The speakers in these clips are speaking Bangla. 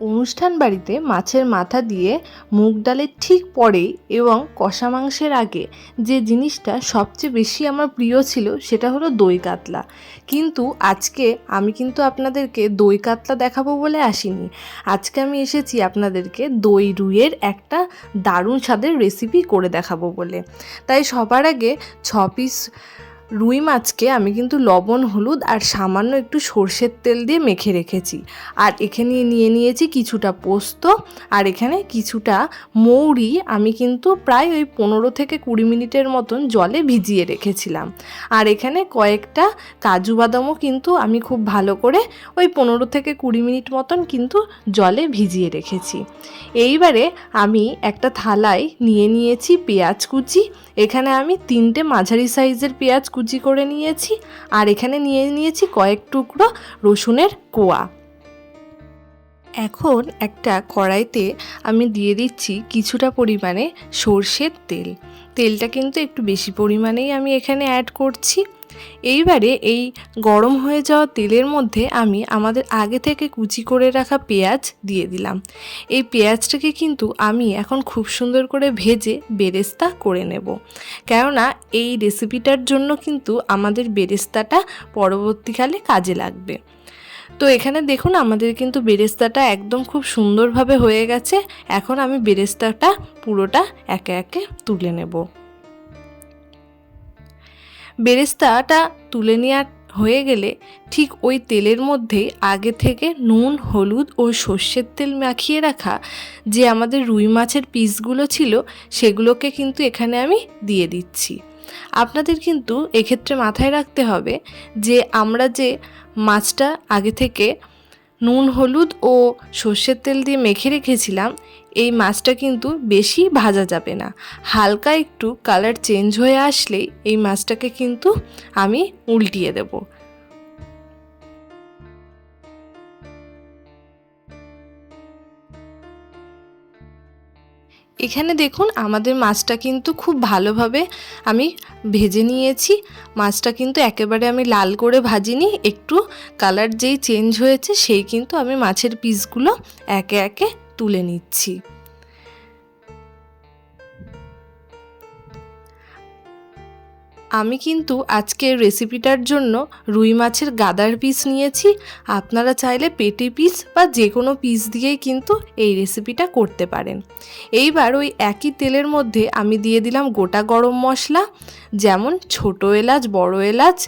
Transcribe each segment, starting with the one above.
অনুষ্ঠান বাড়িতে মাছের মাথা দিয়ে মুগ ডালের ঠিক পরেই এবং কষা মাংসের আগে যে জিনিসটা সবচেয়ে বেশি আমার প্রিয় ছিল সেটা হলো দই কাতলা। কিন্তু আজকে আমি কিন্তু আপনাদেরকে দই কাতলা দেখাবো বলে আসিনি। আজকে আমি এসেছি আপনাদেরকে দই রুইয়ের একটা দারুণ স্বাদের রেসিপি করে দেখাবো বলে। তাই সবার আগে ছ পিস রুই মাছকে আমি কিন্তু লবণ, হলুদ আর সামান্য একটু সর্ষের তেল দিয়ে মেখে রেখেছি। আর এখানে নিয়ে নিয়েছি কিছুটা পোস্ত আর এখানে কিছুটা মৌরি। আমি কিন্তু প্রায় ওই পনেরো থেকে কুড়ি মিনিটের মতন জলে ভিজিয়ে রেখেছিলাম। আর এখানে কয়েকটা কাজু বাদামও কিন্তু আমি খুব ভালো করে ওই পনেরো থেকে কুড়ি মিনিট মতন কিন্তু জলে ভিজিয়ে রেখেছি। এইবারে আমি একটা থালায় নিয়ে নিয়েছি পেঁয়াজ কুচি। এখানে আমি তিনটে মাঝারি সাইজের পেঁয়াজ কুচি করে নিয়েছি আর এখানে নিয়ে নিয়েছি কয়েক টুকরো রসুনের কোয়া। এখন একটা কড়াইতে আমি দিয়ে দিচ্ছি কিছুটা পরিমাণে সর্ষের তেল। তেলটা কিন্তু একটু বেশি পরিমাণেই আমি এখানে অ্যাড করছি। এইবারে এই গরম হয়ে যাওয়া তেলের মধ্যে আমি আমাদের আগে থেকে কুচি করে রাখা পেঁয়াজ দিয়ে দিলাম। এই পেঁয়াজটাকে কিন্তু আমি এখন খুব সুন্দর করে ভেজে বেরেস্তা করে নেব। কেননা এই রেসিপিটার জন্য কিন্তু আমাদের বেরেস্তাটা পরবর্তীকালে কাজে লাগবে। তো এখানে দেখুন আমাদের কিন্তু বেরেস্তাটা একদম খুব সুন্দরভাবে হয়ে গেছে। এখন আমি বেরেস্তাটা পুরোটা একে একে তুলে নেব। বেরেস্তাটা তুলে নেওয়া হয়ে গেলে ঠিক ওই তেলের মধ্যেই আগে থেকে নুন, হলুদ ও সর্ষের তেল মাখিয়ে রাখা যে আমাদের রুই মাছের পিসগুলো ছিল সেগুলোকে কিন্তু এখানে আমি দিয়ে দিচ্ছি। আপনাদের কিন্তু এক্ষেত্রে মাথায় রাখতে হবে যে আমরা যে মাছটা আগে থেকে নুন, হলুদ ও সর্ষের তেল দিয়ে মেখে রেখেছিলাম এই মাছটা কিন্তু বেশি ভাজা যাবে না। হালকা একটু কালার চেঞ্জ হয়ে আসলেই এই মাছটাকে কিন্তু আমি উল্টিয়ে দেব। এখানে দেখুন আমাদের মাছটা কিন্তু খুব ভালোভাবে আমি ভেজে নিয়েছি। মাছটা কিন্তু একেবারে আমি লাল করে ভাজিনি, একটু কালার যেই চেঞ্জ হয়েছে সেই কিন্তু আমি মাছের পিসগুলো একে একে তুলে নিচ্ছি। আমি কিন্তু আজকের রেসিপিটার জন্য রুই মাছের গাদার পিস নিয়েছি। আপনারা চাইলে পেটি পিস বা যে কোনো পিস দিয়েই কিন্তু এই রেসিপিটা করতে পারেন। এইবার ওই একই তেলের মধ্যে আমি দিয়ে দিলাম গোটা গরম মশলা, যেমন ছোট এলাচ, বড় এলাচ,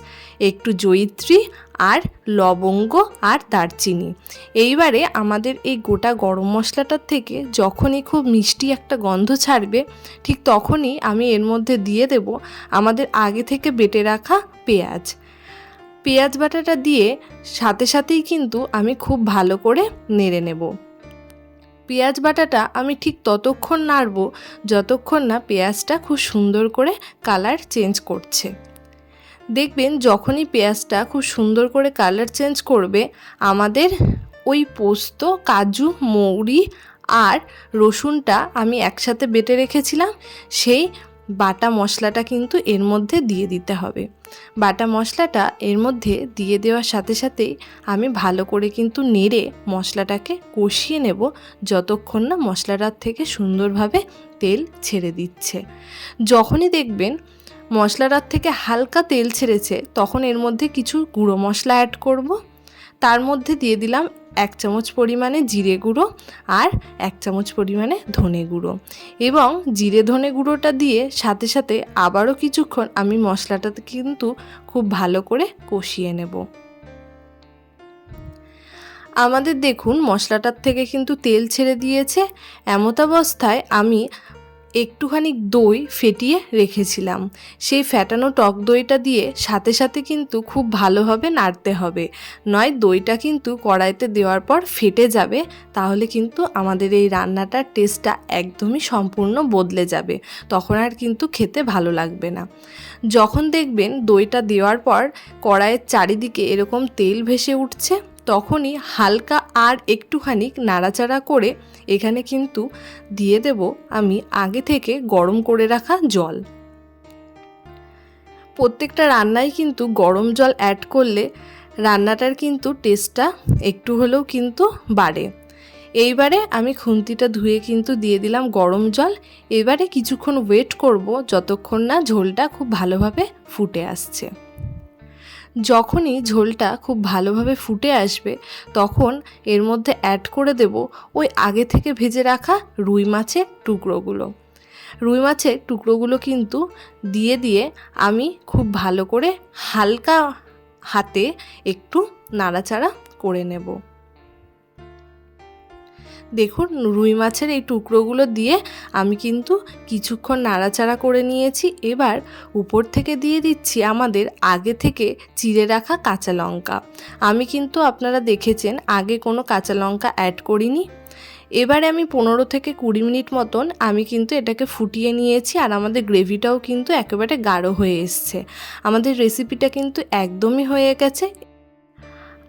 একটু জয়িত্রী আর লবঙ্গ আর দারচিনি। এইবারে আমাদের এই গোটা গরম মশলাটার থেকে যখনই খুব মিষ্টি একটা গন্ধ ছাড়বে, ঠিক তখনই আমি এর মধ্যে দিয়ে দেব আমাদের আগে থেকে বেটে রাখা পেঁয়াজ। পেঁয়াজ বাটাটা দিয়ে সাথে সাথেই কিন্তু আমি খুব ভালো করে নেড়ে নেব। পেঁয়াজ বাটাটা আমি ঠিক ততক্ষণ নাড়ব, যতক্ষণ না পেঁয়াজটা খুব সুন্দর করে কালার চেঞ্জ করছে। দেখবেন যখনই পেঁয়াজটা খুব সুন্দর করে কালার চেঞ্জ করবে, আমাদের ওই পোস্ত, কাজু, মৌরি আর রসুনটা আমি একসাথে বেটে রেখেছিলাম, সেই বাটা মশলাটা কিন্তু এর মধ্যে দিয়ে দিতে হবে। বাটা মশলাটা এর মধ্যে দিয়ে দেওয়ার সাথে সাথেই আমি ভালো করে কিন্তু নেড়ে মশলাটাকে কষিয়ে নেব, যতক্ষণ না মশলাটার থেকে সুন্দরভাবে তেল ছেড়ে দিচ্ছে। যখনই দেখবেন মশলাটার থেকে হালকা তেল ছেড়েছে, তখন এর মধ্যে কিছু গুঁড়ো মশলা অ্যাড করব। তার মধ্যে দিয়ে দিলাম এক চামচ পরিমাণে জিরে গুঁড়ো আর এক চামচ পরিমাণে ধনে গুঁড়ো। এবং জিরে ধনে গুঁড়োটা দিয়ে সাথে সাথে আবারও কিছুক্ষণ আমি মশলাটাতে কিন্তু খুব ভালো করে কষিয়ে নেব। আমাদের দেখুন মশলাটার থেকে কিন্তু তেল ছেড়ে দিয়েছে। এমতাবস্থায় আমি একটুখানি দই ফেটিয়ে রেখেছিলাম। সেই ফ্যাটানো টক দইটা দিয়ে সাথে সাথে কিন্তু খুব ভালোভাবে নাড়তে হবে। নয়, দইটা কিন্তু কড়াইতে দেওয়ার পর ফেটে যাবে, তাহলে কিন্তু আমাদের এই রান্নাটার টেস্টটা একদমই সম্পূর্ণ বদলে যাবে। তখন আর কিন্তু খেতে ভালো লাগবে না। যখন দেখবেন দইটা দেওয়ার পর কড়াইয়ের চারিদিকে এরকম তেল ভেসে উঠছে তখনই হালকা আর একটুখানি নাড়াচাড়া করে এখানে কিন্তু দিয়ে দেব আমি আগে থেকে গরম করে রাখা জল। প্রত্যেকটা রান্নায় কিন্তু গরম জল অ্যাড করলে রান্নাটার কিন্তু টেস্টটা একটু হলেও কিন্তু বাড়ে। এইবারে আমি খুন্তিটা ধুয়ে কিন্তু দিয়ে দিলাম গরম জল। এবারে কিছুক্ষণ ওয়েট করব যতক্ষণ না ঝোলটা খুব ভালোভাবে ফুটে আসছে। যখনই ঝোলটা খুব ভালোভাবে ফুটে আসবে, তখন এর মধ্যে অ্যাড করে দেব ওই আগে থেকে ভেজে রাখা রুই মাছের টুকরোগুলো। রুই মাছের টুকরোগুলো কিন্তু দিয়ে দিয়ে আমি খুব ভালো করে হালকা হাতে একটু নাড়াচাড়া করে নেব। দেখুন, রুই মাছের এই টুকরোগুলো দিয়ে আমি কিন্তু কিছুক্ষণ নাড়াচাড়া করে নিয়েছি। এবার উপর থেকে দিয়ে দিচ্ছি আমাদের আগে থেকে চিড়ে রাখা কাঁচা লঙ্কা। আমি কিন্তু, আপনারা দেখেছেন, আগে কোনো কাঁচা লঙ্কা অ্যাড করিনি। এবারে আমি পনেরো থেকে কুড়ি মিনিট মতন আমি কিন্তু এটাকে ফুটিয়ে নিয়েছি আর আমাদের গ্রেভিটাও কিন্তু একেবারে গাঢ় হয়ে এসছে। আমাদের রেসিপিটা কিন্তু একদমই হয়ে গেছে।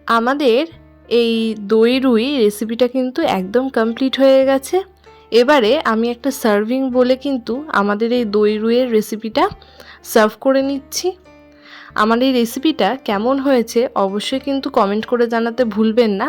আমাদের এই দই রুই রেসিপিটা কিন্তু একদম কমপ্লিট হয়ে গেছে। এবারে আমি একটা সার্ভিং বলে কিন্তু আমাদের এই দই রুইয়ের রেসিপিটা সার্ভ করে নিচ্ছি। আমার এই রেসিপিটা কেমন হয়েছে অবশ্যই কিন্তু কমেন্ট করে জানাতে ভুলবেন না।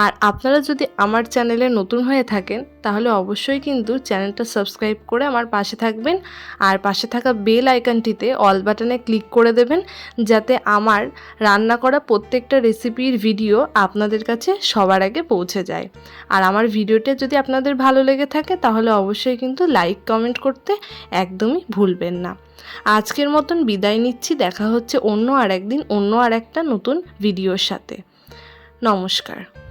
আর আপনারা যদি আমার চ্যানেলে নতুন হয়ে থাকেন, তাহলে অবশ্যই কিন্তু চ্যানেলটা সাবস্ক্রাইব করে আমার পাশে থাকবেন। আর পাশে থাকা বেল আইকনটিতে অল বাটনে ক্লিক করে দেবেন, যাতে আমার রান্না করা প্রত্যেকটা রেসিপির ভিডিও আপনাদের কাছে সবার আগে পৌঁছে যায়। আর আমার ভিডিওটা যদি আপনাদের ভালো লেগে থাকে, তাহলে অবশ্যই কিন্তু লাইক, কমেন্ট করতে একদমই ভুলবেন না। আজকের মতন বিদায় নিচ্ছি, দেখা হচ্ছে অন্য আর একদিন অন্য আর একটা নতুন ভিডিওর সাথে। নমস্কার।